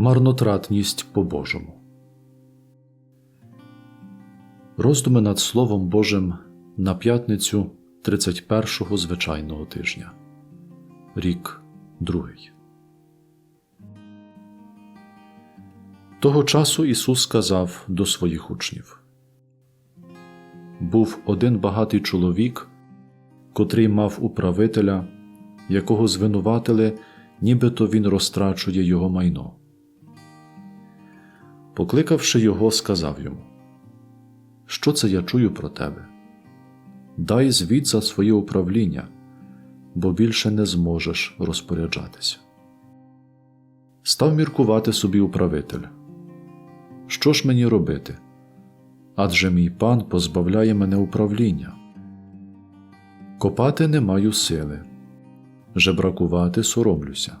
Марнотратність по Божому. Роздуми над Словом Божим на п'ятницю 31-го звичайного тижня. Рік другий. Того часу Ісус сказав до своїх учнів Був один багатий чоловік, котрий мав управителя, якого звинуватили, нібито він розтрачує його майно. Покликавши його, сказав йому Що це я чую про тебе? Дай звіт за своє управління, бо більше не зможеш розпоряджатися. Став міркувати собі управитель. Що ж мені робити? Адже мій пан позбавляє мене управління. Копати не маю сили, жебракувати соромлюся.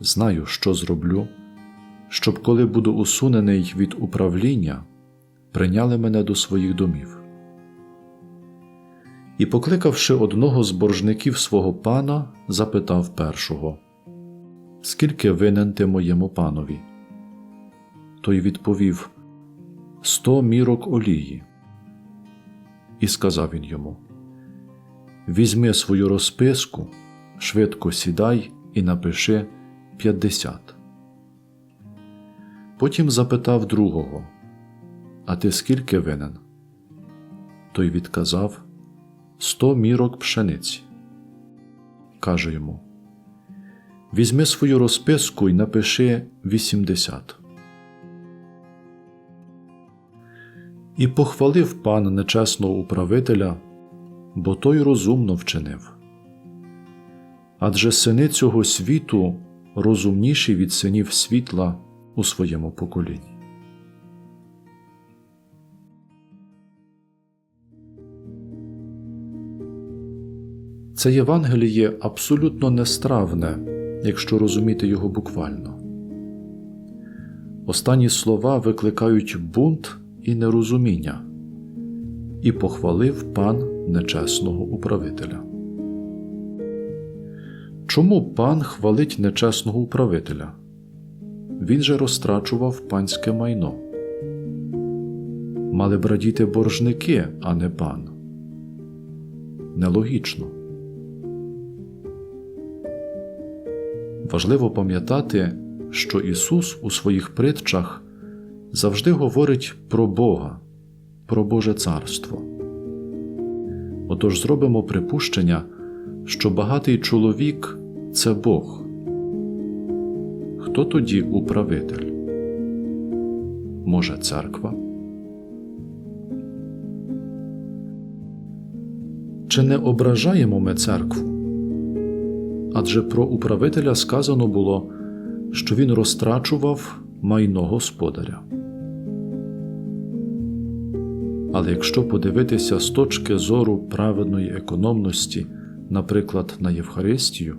Знаю, що зроблю, щоб, коли буду усунений від управління, прийняли мене до своїх домів. І, покликавши одного з боржників свого пана, запитав першого Скільки винен ти моєму панові? Той відповів Сто мірок олії. І сказав він йому Візьми свою розписку, швидко сідай і напиши п'ятдесят. Потім запитав другого А ти скільки винен? Той відказав Сто мірок пшениці. Каже йому Візьми свою розписку і напиши вісімдесят. І похвалив пан нечесного управителя, бо той розумно вчинив. Адже сини цього світу розумніші від синів світла у своєму поколінні. Це Євангеліє абсолютно нестравне, якщо розуміти його буквально. Останні слова викликають бунт і нерозуміння, і похвалив пан нечесного управителя. Чому пан хвалить нечесного управителя? Він же розтрачував панське майно. Мали б радіти боржники, а не пан. Нелогічно. Важливо пам'ятати, що Ісус у своїх притчах завжди говорить про Бога, про Боже Царство. Отож зробимо припущення, що багатий чоловік це Бог. Хто тоді управитель? Може, церква? Чи не ображаємо ми церкву? Адже про управителя сказано було, що він розтрачував майно господаря. Але якщо подивитися з точки зору праведної економності, наприклад, на Євхаристію,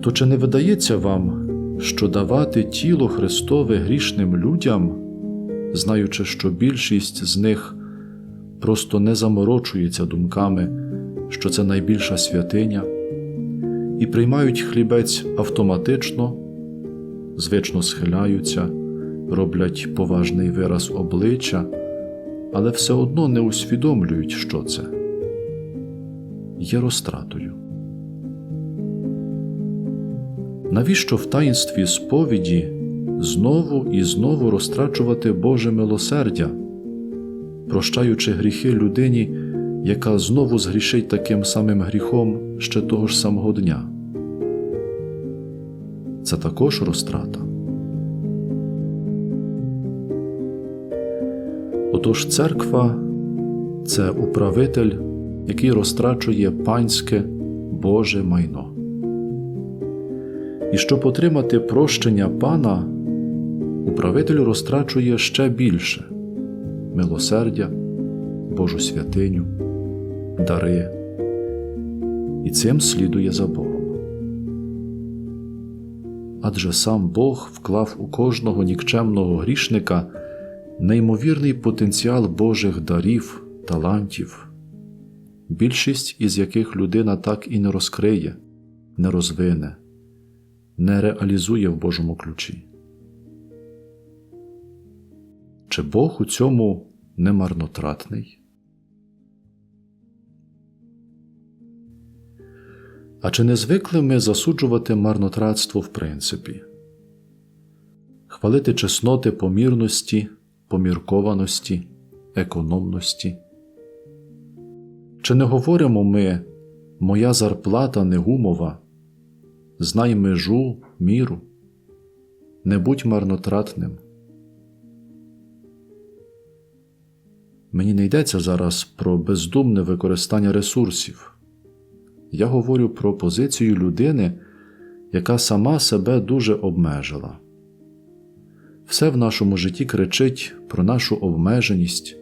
то чи не видається вам, що давати тіло Христове грішним людям, знаючи, що більшість з них просто не заморочується думками, що це найбільша святиня, і приймають хлібець автоматично, звично схиляються, роблять поважний вираз обличчя, але все одно не усвідомлюють, що це є розтратою. Навіщо в таїнстві сповіді знову і знову розтрачувати Боже милосердя, прощаючи гріхи людині, яка знову згрішить таким самим гріхом ще того ж самого дня? Це також розтрата. Отож церква це управитель, який розтрачує панське Боже майно. І щоб отримати прощення пана, управитель розтрачує ще більше милосердя, Божу святиню, дари, і цим слідує за Богом. Адже сам Бог вклав у кожного нікчемного грішника неймовірний потенціал Божих дарів, талантів, більшість із яких людина так і не розкриє, не розвине не реалізує в Божому ключі? Чи Бог у цьому не марнотратний? А чи не звикли ми засуджувати марнотратство в принципі? Хвалити чесноти помірності, поміркованості, економності? Чи не говоримо ми Моя зарплата не гумова, знай межу, міру, не будь марнотратним? Мені не йдеться зараз про бездумне використання ресурсів. Я говорю про позицію людини, яка сама себе дуже обмежила. Все в нашому житті кричить про нашу обмеженість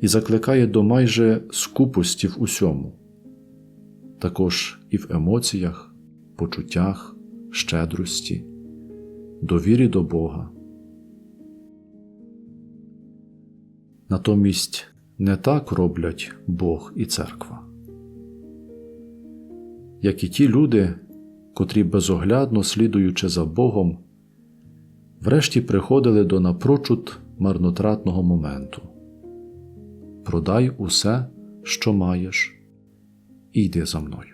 і закликає до майже скупості в усьому, також і в емоціях, почуттях, щедрості, довірі до Бога. Натомість не так роблять Бог і церква. Як і ті люди, котрі безоглядно слідуючи за Богом, врешті приходили до напрочуд марнотратного моменту продай усе, що маєш, і йди за мною.